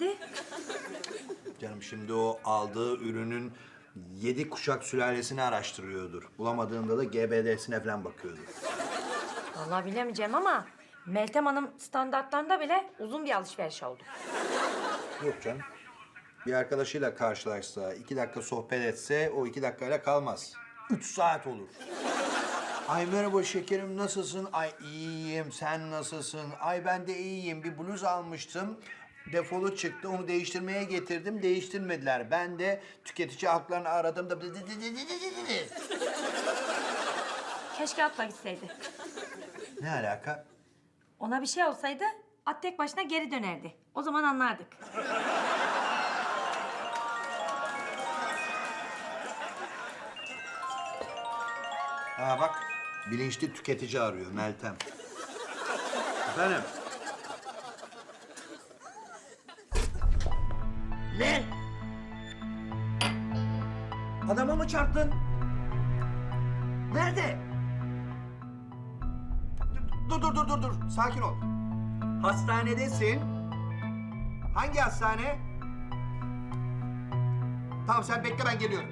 dedi. Canım şimdi o aldığı ürünün yedi kuşak sülalesini araştırıyordur. Bulamadığında da GBD'sine falan bakıyordur. Vallahi bilemeyeceğim ama Meltem Hanım standartlarında bile uzun bir alışveriş oldu. Yok canım. Bir arkadaşıyla karşılaşsa, iki dakika sohbet etse o iki dakikayla kalmaz. Üç saat olur. Ay merhaba şekerim nasılsın? Ay iyiyim sen nasılsın? Ay ben de iyiyim bir bluz almıştım. Defolu çıktı onu değiştirmeye getirdim değiştirmediler. Ben de tüketici haklarını aradım da... Keşke atla gitseydi. Ne alaka? Ona bir şey olsaydı at tek başına geri dönerdi. O zaman anlardık. Ha bak bilinçli tüketici arıyor Meltem. Efendim? Ne? Adama mı çarptın? Nerede? Dur dur dur dur dur. Sakin ol. Hastanedesin. Hangi hastane? Tamam sen bekle ben geliyorum.